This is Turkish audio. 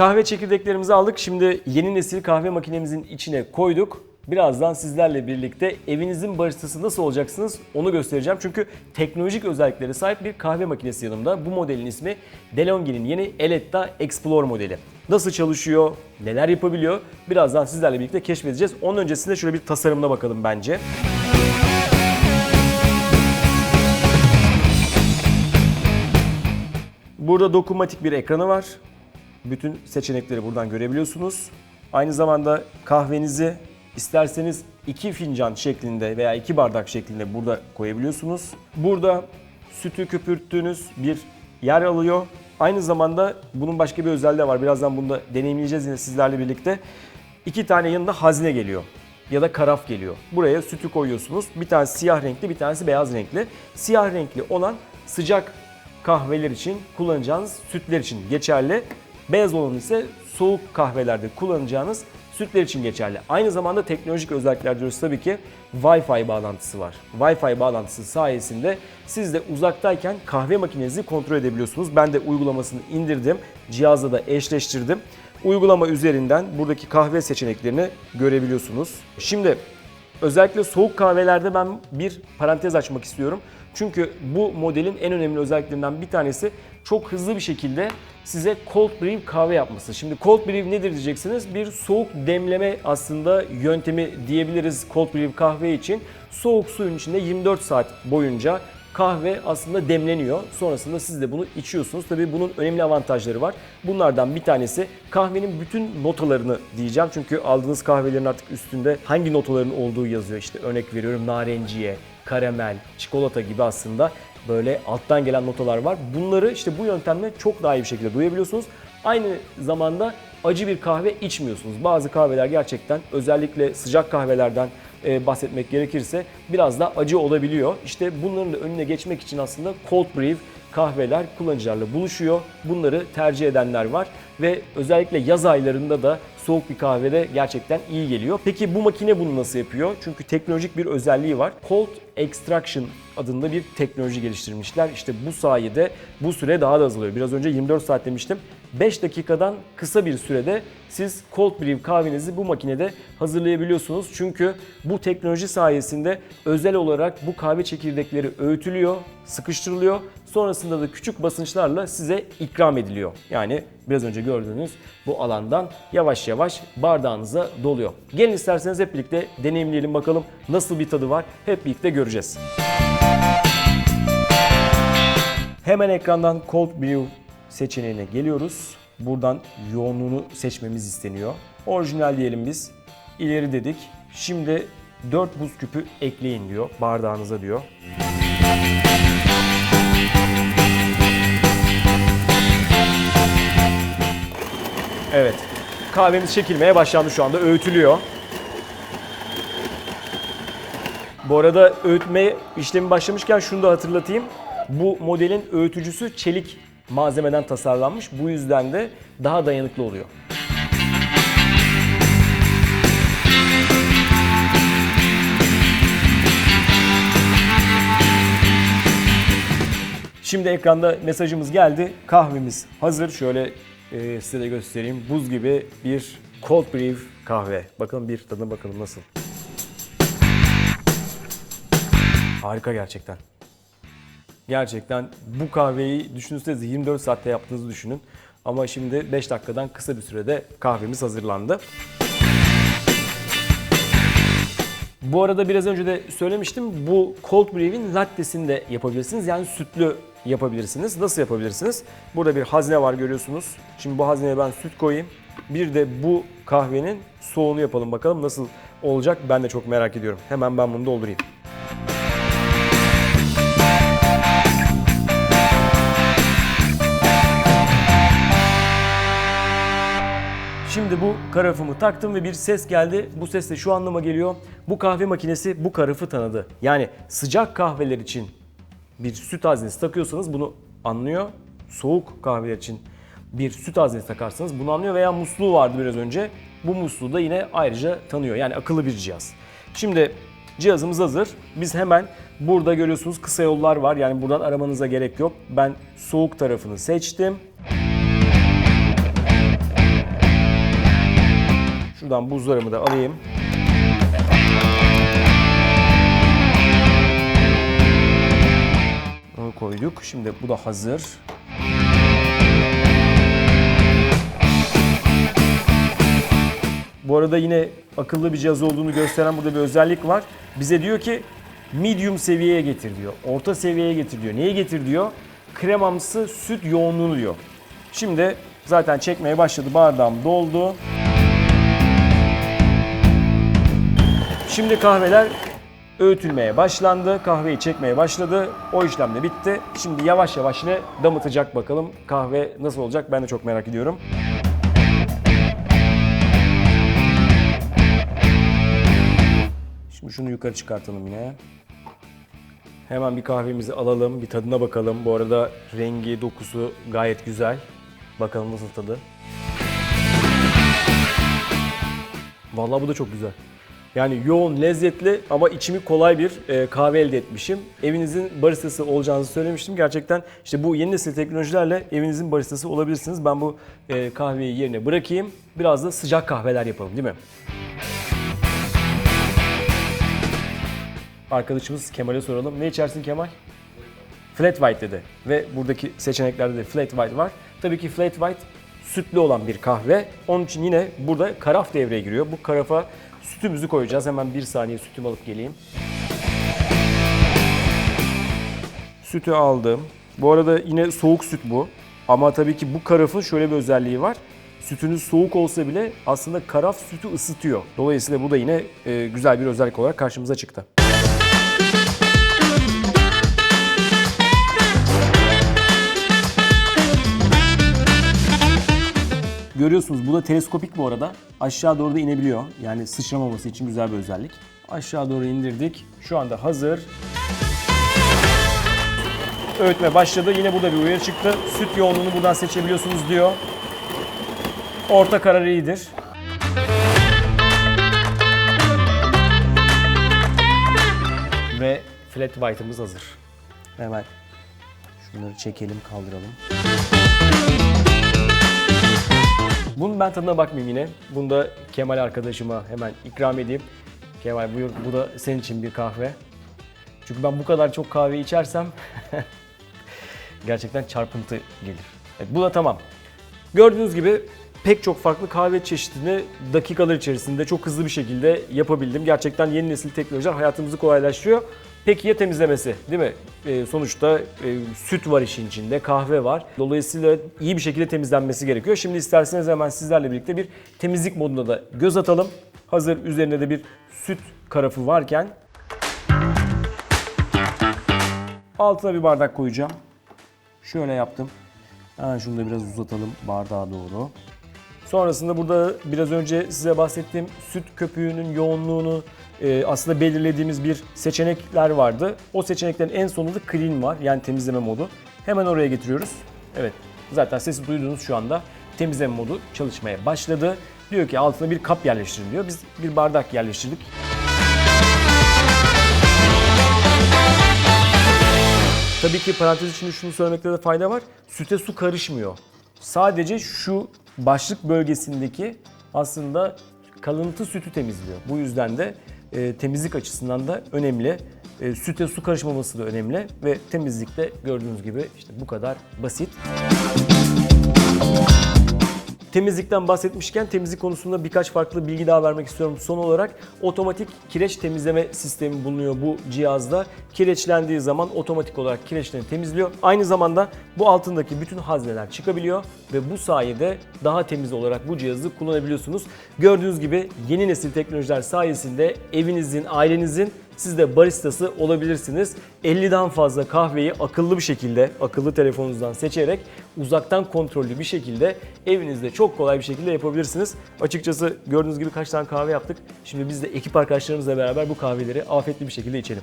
kahve çekirdeklerimizi aldık. Şimdi yeni nesil kahve makinemizin içine koyduk. Birazdan sizlerle birlikte evinizin baristası nasıl olacaksınız onu göstereceğim. Çünkü teknolojik özelliklere sahip bir kahve makinesi yanımda. Bu modelin ismi DeLonghi'nin yeni Eletta Explore modeli. Nasıl çalışıyor, neler yapabiliyor birazdan sizlerle birlikte keşfedeceğiz. Onun öncesinde şöyle bir tasarımına bakalım bence. Burada dokunmatik bir ekranı var. Bütün seçenekleri buradan görebiliyorsunuz. Aynı zamanda kahvenizi isterseniz iki fincan şeklinde veya iki bardak şeklinde burada koyabiliyorsunuz. Burada sütü köpürttüğünüz bir yer alıyor. Aynı zamanda bunun başka bir özelliği var. Birazdan bunu da deneyimleyeceğiz yine sizlerle birlikte. İki tane yanında hazne geliyor ya da karaf geliyor. Buraya sütü koyuyorsunuz. Bir tanesi siyah renkli, bir tanesi beyaz renkli. Siyah renkli olan sıcak kahveler için kullanacağınız sütler için geçerli. Beyaz olan ise soğuk kahvelerde kullanacağınız sütler için geçerli. Aynı zamanda teknolojik özellikler diyoruz tabii ki Wi-Fi bağlantısı var. Wi-Fi bağlantısı sayesinde siz de uzaktayken kahve makinenizi kontrol edebiliyorsunuz. Ben de uygulamasını indirdim, cihazla da eşleştirdim. Uygulama üzerinden buradaki kahve seçeneklerini görebiliyorsunuz. Şimdi Özellikle soğuk kahvelerde ben bir parantez açmak istiyorum. Çünkü bu modelin en önemli özelliklerinden bir tanesi çok hızlı bir şekilde size cold brew kahve yapması. Şimdi cold brew nedir diyeceksiniz? Bir soğuk demleme aslında yöntemi diyebiliriz cold brew kahve için. Soğuk suyun içinde 24 saat boyunca kahve aslında demleniyor. Sonrasında siz de bunu içiyorsunuz. Tabii bunun önemli avantajları var. Bunlardan bir tanesi kahvenin bütün notalarını diyeceğim. Çünkü aldığınız kahvelerin artık üstünde hangi notaların olduğu yazıyor. İşte örnek veriyorum narenciye, karamel, çikolata gibi aslında böyle alttan gelen notalar var. Bunları işte bu yöntemle çok daha iyi bir şekilde duyabiliyorsunuz. Aynı zamanda acı bir kahve içmiyorsunuz. Bazı kahveler gerçekten özellikle sıcak kahvelerden e, bahsetmek gerekirse biraz da acı olabiliyor. İşte bunların da önüne geçmek için aslında cold brew kahveler kullanıcılarla buluşuyor. Bunları tercih edenler var ve özellikle yaz aylarında da soğuk bir kahvede gerçekten iyi geliyor. Peki bu makine bunu nasıl yapıyor? Çünkü teknolojik bir özelliği var. Cold Extraction adında bir teknoloji geliştirmişler. İşte bu sayede bu süre daha da azalıyor. Biraz önce 24 saat demiştim. 5 dakikadan kısa bir sürede siz cold brew kahvenizi bu makinede hazırlayabiliyorsunuz. Çünkü bu teknoloji sayesinde özel olarak bu kahve çekirdekleri öğütülüyor, sıkıştırılıyor. Sonrasında da küçük basınçlarla size ikram ediliyor. Yani biraz önce gördüğünüz bu alandan yavaş yavaş bardağınıza doluyor. Gelin isterseniz hep birlikte deneyimleyelim bakalım nasıl bir tadı var. Hep birlikte göreceğiz. Hemen ekrandan Cold Brew seçeneğine geliyoruz. Buradan yoğunluğunu seçmemiz isteniyor. Orijinal diyelim biz. İleri dedik. Şimdi 4 buz küpü ekleyin diyor bardağınıza diyor. Evet. Kahvemiz çekilmeye başlandı şu anda. Öğütülüyor. Bu arada öğütme işlemi başlamışken şunu da hatırlatayım. Bu modelin öğütücüsü çelik malzemeden tasarlanmış. Bu yüzden de daha dayanıklı oluyor. Şimdi ekranda mesajımız geldi. Kahvemiz hazır. Şöyle e, size de göstereyim. Buz gibi bir cold brew kahve. Bakalım bir tadına bakalım nasıl. Harika gerçekten. Gerçekten bu kahveyi düşünürseniz 24 saatte yaptığınızı düşünün. Ama şimdi 5 dakikadan kısa bir sürede kahvemiz hazırlandı. Bu arada biraz önce de söylemiştim. Bu cold brew'in lattesini de yapabilirsiniz. Yani sütlü yapabilirsiniz. Nasıl yapabilirsiniz? Burada bir hazne var görüyorsunuz. Şimdi bu hazneye ben süt koyayım. Bir de bu kahvenin soğunu yapalım bakalım nasıl olacak ben de çok merak ediyorum. Hemen ben bunu doldurayım. Şimdi bu karafımı taktım ve bir ses geldi. Bu ses de şu anlama geliyor. Bu kahve makinesi bu karafı tanıdı. Yani sıcak kahveler için bir süt haznesi takıyorsanız bunu anlıyor. Soğuk kahveler için bir süt haznesi takarsanız bunu anlıyor veya musluğu vardı biraz önce. Bu musluğu da yine ayrıca tanıyor. Yani akıllı bir cihaz. Şimdi cihazımız hazır. Biz hemen burada görüyorsunuz kısa yollar var. Yani buradan aramanıza gerek yok. Ben soğuk tarafını seçtim. Şuradan buzlarımı da alayım. Onu koyduk. Şimdi bu da hazır. Bu arada yine akıllı bir cihaz olduğunu gösteren burada bir özellik var. Bize diyor ki medium seviyeye getir diyor. Orta seviyeye getir diyor. Neyi getir diyor? Kremamsı süt yoğunluğunu diyor. Şimdi zaten çekmeye başladı. Bardağım doldu. Şimdi kahveler öğütülmeye başlandı. Kahveyi çekmeye başladı. O işlem de bitti. Şimdi yavaş yavaş yine damıtacak bakalım. Kahve nasıl olacak ben de çok merak ediyorum. Şimdi şunu yukarı çıkartalım yine. Hemen bir kahvemizi alalım, bir tadına bakalım. Bu arada rengi, dokusu gayet güzel. Bakalım nasıl tadı. Vallahi bu da çok güzel. Yani yoğun, lezzetli ama içimi kolay bir e, kahve elde etmişim. Evinizin baristası olacağınızı söylemiştim. Gerçekten işte bu yeni nesil teknolojilerle evinizin baristası olabilirsiniz. Ben bu e, kahveyi yerine bırakayım. Biraz da sıcak kahveler yapalım değil mi? Arkadaşımız Kemal'e soralım. Ne içersin Kemal? Flat white dedi. Ve buradaki seçeneklerde de flat white var. Tabii ki flat white sütlü olan bir kahve. Onun için yine burada karaf devreye giriyor. Bu karafa sütümüzü koyacağız. Hemen bir saniye sütümü alıp geleyim. Sütü aldım. Bu arada yine soğuk süt bu. Ama tabii ki bu karafın şöyle bir özelliği var. Sütünüz soğuk olsa bile aslında karaf sütü ısıtıyor. Dolayısıyla bu da yine e, güzel bir özellik olarak karşımıza çıktı. Görüyorsunuz bu da teleskopik bu arada. Aşağı doğru da inebiliyor. Yani sıçramaması için güzel bir özellik. Aşağı doğru indirdik. Şu anda hazır. Öğütme başladı. Yine burada bir uyarı çıktı. Süt yoğunluğunu buradan seçebiliyorsunuz diyor. Orta karar iyidir. Ve flat white'ımız hazır. Hemen şunları çekelim, kaldıralım. Bunun ben tadına bakmayayım yine. Bunu da Kemal arkadaşıma hemen ikram edeyim. Kemal buyur bu da senin için bir kahve. Çünkü ben bu kadar çok kahve içersem gerçekten çarpıntı gelir. Evet, bu da tamam. Gördüğünüz gibi pek çok farklı kahve çeşidini dakikalar içerisinde çok hızlı bir şekilde yapabildim. Gerçekten yeni nesil teknolojiler hayatımızı kolaylaştırıyor. Peki ya temizlemesi değil mi? Ee, sonuçta e, süt var işin içinde, kahve var. Dolayısıyla iyi bir şekilde temizlenmesi gerekiyor. Şimdi isterseniz hemen sizlerle birlikte bir temizlik moduna da göz atalım. Hazır üzerinde de bir süt karafı varken altına bir bardak koyacağım. Şöyle yaptım. Hemen şunu da biraz uzatalım bardağa doğru. Sonrasında burada biraz önce size bahsettiğim süt köpüğünün yoğunluğunu e, aslında belirlediğimiz bir seçenekler vardı. O seçeneklerin en sonunda clean var yani temizleme modu. Hemen oraya getiriyoruz. Evet zaten sesi duydunuz şu anda. Temizleme modu çalışmaya başladı. Diyor ki altına bir kap yerleştirin diyor. Biz bir bardak yerleştirdik. Tabii ki parantez içinde şunu söylemekte de fayda var. Süte su karışmıyor. Sadece şu başlık bölgesindeki aslında kalıntı sütü temizliyor. Bu yüzden de e, temizlik açısından da önemli. E, süte su karışmaması da önemli ve temizlikte gördüğünüz gibi işte bu kadar basit. Temizlikten bahsetmişken temizlik konusunda birkaç farklı bilgi daha vermek istiyorum. Son olarak otomatik kireç temizleme sistemi bulunuyor bu cihazda. Kireçlendiği zaman otomatik olarak kireçlerini temizliyor. Aynı zamanda bu altındaki bütün hazneler çıkabiliyor ve bu sayede daha temiz olarak bu cihazı kullanabiliyorsunuz. Gördüğünüz gibi yeni nesil teknolojiler sayesinde evinizin, ailenizin siz de baristası olabilirsiniz. 50'den fazla kahveyi akıllı bir şekilde, akıllı telefonunuzdan seçerek uzaktan kontrollü bir şekilde evinizde çok kolay bir şekilde yapabilirsiniz. Açıkçası gördüğünüz gibi kaç tane kahve yaptık. Şimdi biz de ekip arkadaşlarımızla beraber bu kahveleri afetli bir şekilde içelim.